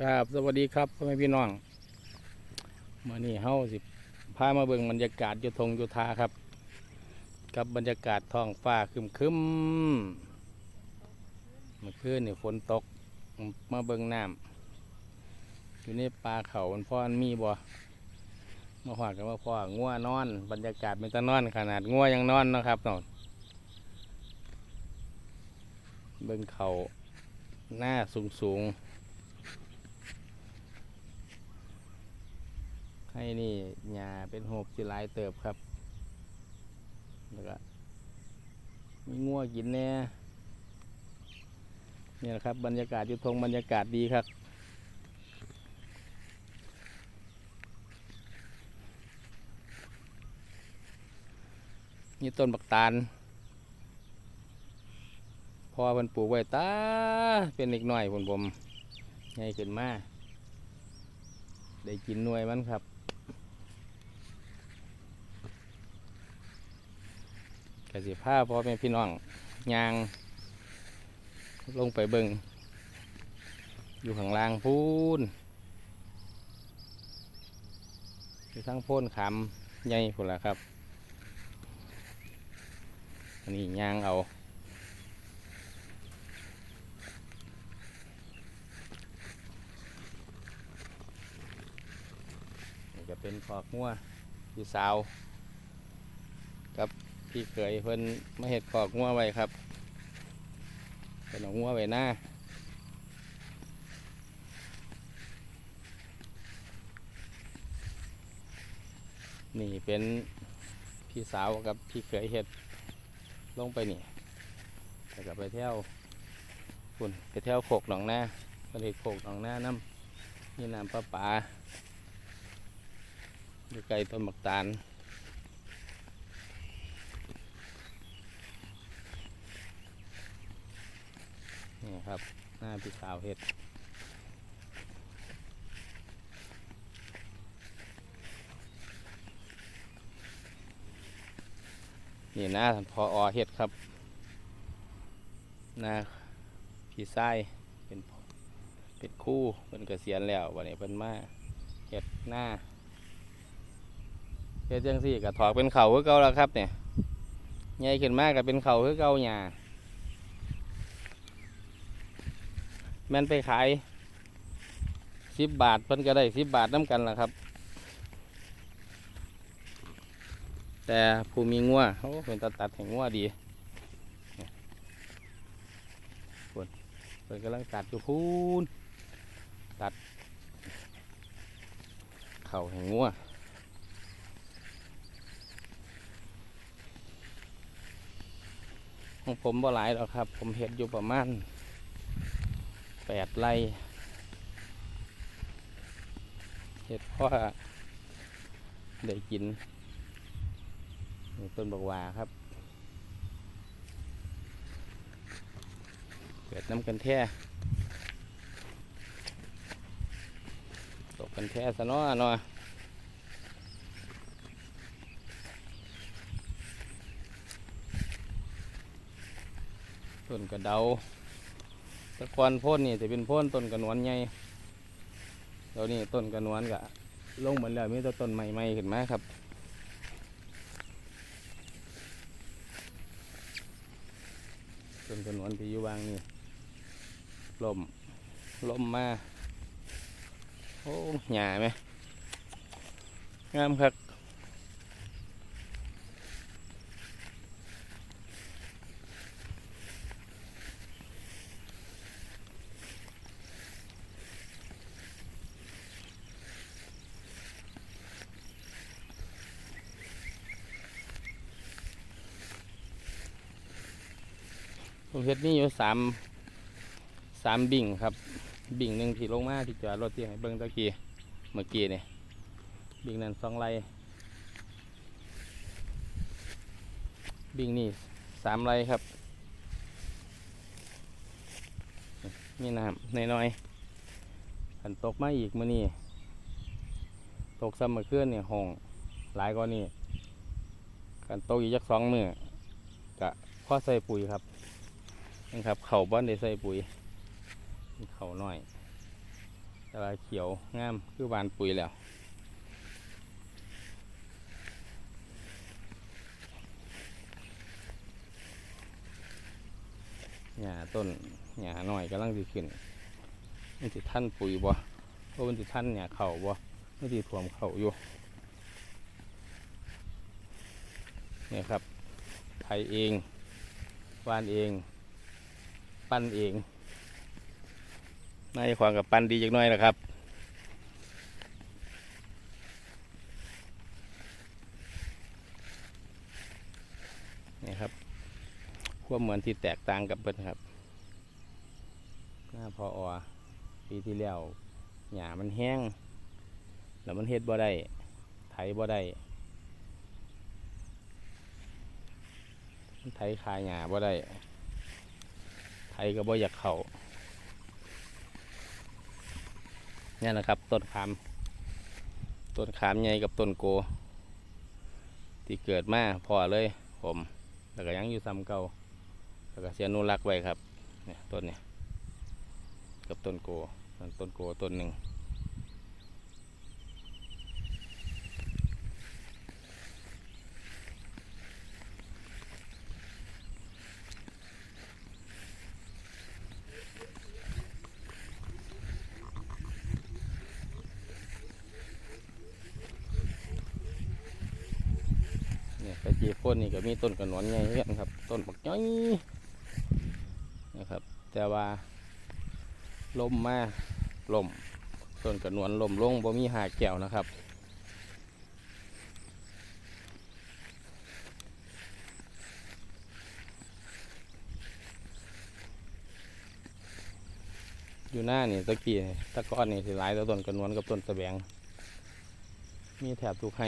ครับสวัสดีครับพ่อแม่พี่น้องมื่อนี้เฮาสิพามาเบิ่งบรรยากาศอยู่ทงอยู่ทาครับ กับบรรยากาศท้องฟ้าคึมคึมเมื่อคืนนี่ฝนตกมาเบิ่งน้ำอยู่ในป่าเขามันพ่อนมีบ่มาหอดกันว่าพ่องัวนอน บรรยากาศเป็นตะนอนขนาดงัวยังนอนนะครับนาะเบิ่งเขาหน้าสูงสูง ให้นี่หญ้าเป็นหกสิหลายเติบครับแล้วก็มีงัวกินแน่เนี่ยแหละครับบรรยากาศอยู่ทงบรรยากาศดีครับนี่ต้นบักตาลพอเพิ่นปลูกไว้ตาเป็นเล็กน้อยผมผมใหญ่ขึ้นมา ได้กินหน่วยมันครับ กสิผ้าพ่อแม่พี่น้องยาง ลงไปเบิงอยู่ข้างล่างพูนอยู่ทั้งโพ้นขามใหญ่พุ่นละครับอันนี้ยางเอานี่ก็เป็นพอกงัวพี่สาวกับ พี่เขยเพิ่นมาเห็ดพอกงัวไว้ครับเป็นเอางัวไว้หน้านี่เป็นพี่สาวกับพี่เขยเห็ดลงไปนี่แล้วก็ไปเที่ยวคุณไปเที่ยวโขกหนองหน้าไปเลยโขกหนองหน้าน้ำนี่น้ำประปาอยู่ไกลต้นบักตาล นี่ครับ หน้าพี่สาวเห็ดนี่หน้าท่านพออเห็ดครับหน้าพี่ไส้เป็นเป็นคู่เป็นเกษียณแล้ววันนี้เป็นมาเห็ดหน้าเฮ็ดจังซี่ก็ถอกเป็นเขาคือเก่าแล้วครับเนี่ยใหญ่ขึ้นมากก็เป็นเขาคือเก่าหญ้า แม่นไปขายสิบบาทเพิ่นก็ได้สิบบาทน้ำกันล่ะครับ แต่ผู้มีงัวเขาเป็นตัดตัดแห่งงัวดีคนเพิ่นกำลังตัดอยู่พูนตัด เข่าแห่งงัวของผมบ่หลายหรอกครับ ผมเห็ดอยู่ประมาณ แปดไร่เห็ดเพราะว่าได้กินต้นบักวาครับ เกิดน้ำกันแท้ตกกันแท้ซะเนาะเนาะต้นกระเดาะกอนพ่นนี่จะเป็นพ่นต้นกระนวนใหญ่เดี๋ยวนี้ต้นกระนวนกะลงเหมือนแล้วมีแต่ต้นใหม่ๆขึ้นมาครับต้นกระนวนที่อยู่วางนี่ลมลมมาโอ้หยาไหมงามครับ ผมเฮ็ดนี่อยู่สามสามบิ่งครับ บิ่งหนึ่งที่ลงมาที่จอดรถที่ให้เบิ้งตะกี้เมื่อกี้เนี่ยบิ่งนั้นสองไรบิ่งนี่สามไรครับ นี่น้ำน้อยๆขันตกมาอีกมื่อนี้ตกซ้ำเมื่อคืนเนี่ยห้องหลายกว่านี้ขันตกอีกจักสองมือกะพ่อใส่ปุ๋ยครับ นะครับ เขาบ้านได้ใส่ปุ๋ยเขาหน่อยต่ว่าเขียวงามคือหวานปุ๋ยแล้วหญ้าต้นหญ้าหน่อยกำลังสิขึ้นมันสิท่านปุ๋ยบ่เพราะมันสิท่านหญ้าเข่าบ่มันสิถ่วมเข่าอยู่เนี่ยครับไถเองวานเอง ปั้นเองนายความกับปั้นดีจักน่อยนะครับนี่ครับความเหมือนที่แตกต่างกับเพิ่นครับ หน้าพออปีที่แล้วหญ้ามันแห้ง แล้วมันเฮ็ดบ่ได้ไถบ่ได้ไถคาหญ้าบ่ได้ ไถก็บ่อยากเขาเนี่ยนะครับต้นขามต้นขามใหญ่กับต้นโก ที่เกิดมาพอเลยผมแล้วก็ยังอยู่ซ้ำเก่าแล้วก็เสียนุรักไว้ครับเนี่ยต้นเนี่ยกับต้นโกต้นโกต้นหนึ่ง กระจีพ่นนี่ก็มีต้นกระหนอนใหญ่เพื่อนครับ ต้นบักย้อยนะครับ แต่ว่าลมมาลมต้นกระหนวนลมลงบ่มีหากแก้วนะครับอยู่หน้านี่ตะกี้ตะก้อนนี่สิหลายต่ต้นกระนวนกับต้นตะแบง มีแถบทุกไฮ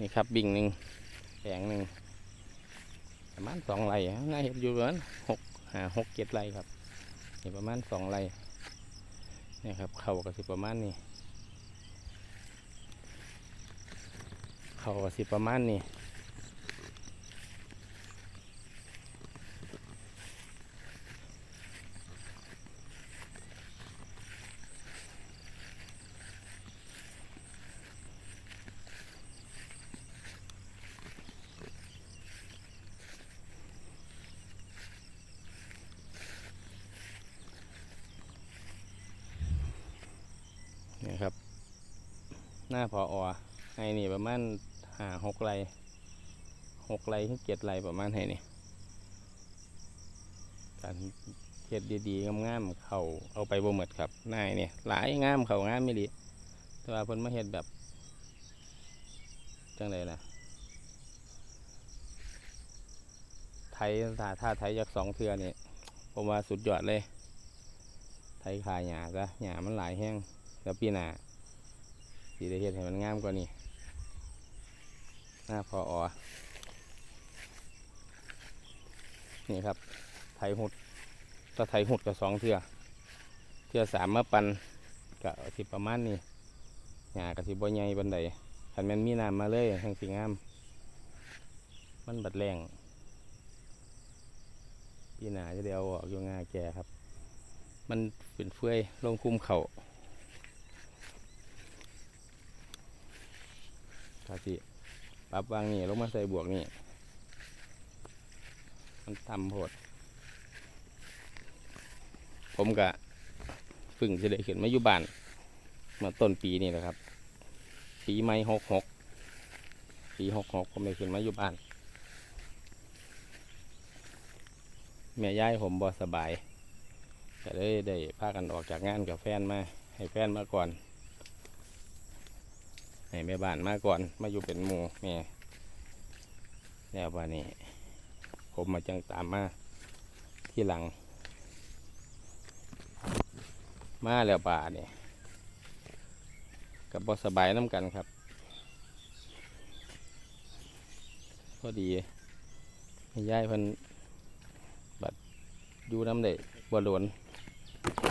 นี่ครับบิ่งหนึ่งแผงหนึ่งประมาณสองไร่น่าเห็นอยู่ประมาณหกหาหกเจ็ดไร่ครับนี่ประมาณสองไร่นี่ครับเข่ากระสิประมาณนี้เข่ากระสิประมาณนี้ครับ ห น้าพออให้นี่ประมาณหาหกไรหกไรถึงเจ็ดไรประมาณให้นี่การเฮ็ดดีๆงามๆเขาเอาไปบ่หมดครับนายเนี่ยหลายงามเขางามไม่ดีแต่ว่าเพิ่นมาเฮ็ดแบบจังไดนะไทยถ้าถ้าไทยจากสองเทือนี่ผมว่าสุดยอดเลย ไทยขายหยาซะหยามันหลายแห้งแล้วปีหน้า สีได้เฮ็ดให้มันงามกว่านี้หน้าพออนี่ครับ ไถหุดถ้าไถหุดกับสองเทือเทือสามมาปันกับสิประมาณนี้หญ้ากับสิบ่ใหญ่บันไดคันมันมีน้ำมาเลยทั้งสีงาม มันบัดแรงปีหน้าจะได้เอาออกอยู่งาแก่ครับ มันเป็นเฟื่อยลงคุ้มเข่า ถ้าสิปรับวางนี่ลงมาใส่บวกนี่ มันทำโพดผมกะฟึ่งจะได้ขึ้นมาอยู่บ้านมื่อต้นปีนี่แหละครับ ปีไม่หกหกปีหกหกผมได้ขึ้นมาอยู่บ้าน แม่ย่ายผมบ่สบายก็เลยได้พากันออกจากงานกับแฟนมา ให้แฟนมาก่อน ให้แม่บ้านมาก่อน มาอยู่เป็นหมู่แม่แล้ววันนี้ ผมมาจังตามมาที่หลัง มาแล้วป่าเนี่ยกับบสบายน้ำกันครับ พอดีย้ายพิ่นบัดอยู่น้ำได้บ่โดน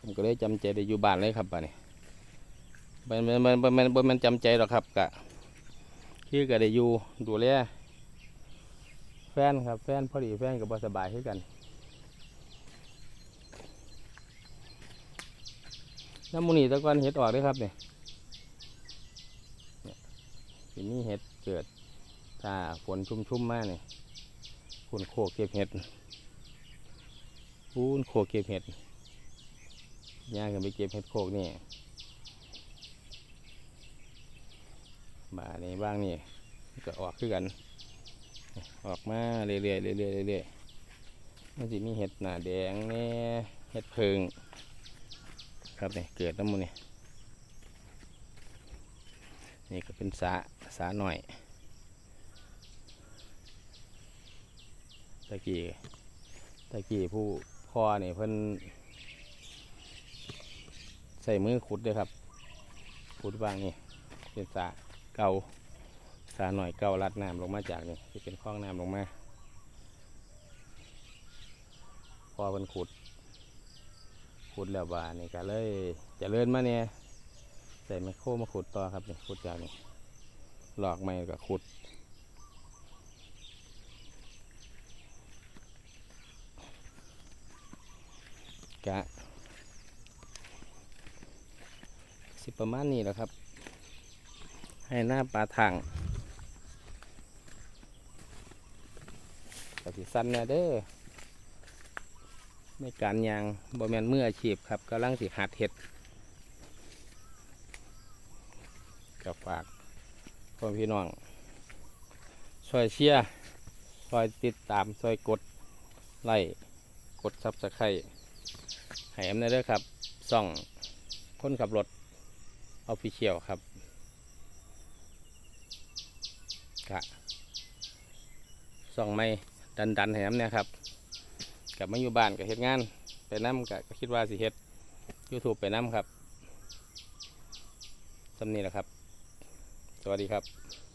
ผมก็เลยจำใจได้อยู่บ้านเลยครับป่านี่ มันมันมันมันมันจำใจหรอกครับกะคือก็ได้อยู่ดูแลแฟนครับแฟนพอดีแฟนก็บ่สบายคือกันน้ำมูนีตะกอนเห็ดออกเด้วยครับเนี่ยนี่ยทีนี้เห็ดเกิดถ้าฝนชุ่มๆมากเนี่ยฝนโคกเก็บเห็ดฟูนโคกเก็บเห็ดย่างกันไปเก็บเห็ดโคกนี่ บาในบ้างนี่ก็ออกคือกัน ออกมาเรื่อยๆเรื่อยๆเรื่อยๆมันจะมีเห็ดหนาแดงแน่เห็ดเพิงครับเนี่ยเกิดน้ำมูนี่นี่ก็เป็นสาสาหน่อยตะกี้ตะกี้ผู้พ่อเนี่ยเพิ่นใส่มือขุดเลยครับขุดบางนี่เป็นสา เก่าสาหน่อยเก่ารัดน้ำลงมาจากนี่ที่เป็นคลองน้ำลงมา พอเพิ่นขุด ขุดแล้วบานี่ก็เลยจะเลื่อนมาเนี่ยใส่ไมโครมาขุดต่อครับนี่ขุดจากนี่หลอกไม้ก็ขุดกะสิประมาณนี้แหละครับ ให้หน้าปลาถังกสิสันเนี่ยเด้อในการยางบ่แมนเมืออาชีพครับกำลังสิหัดเห็ดกับฝากพ่อพี่น้องช่วยเชียร์ช่วยติดตามช่วยกดไลค์กดซับสไครต์ให้แอมได้เด้อครับส่องคนขับรถออฟฟิเชียลครับ กะส่องไม่ดันดันแห้แอมเนี่ยครับกับมาอยู่บ้านกับเฮ็ดงานไปน้ำก็คิดว่าสิเฮ็ดยูทูบไปน้ำครับสำนี้แหละครับ สวัสดีครับ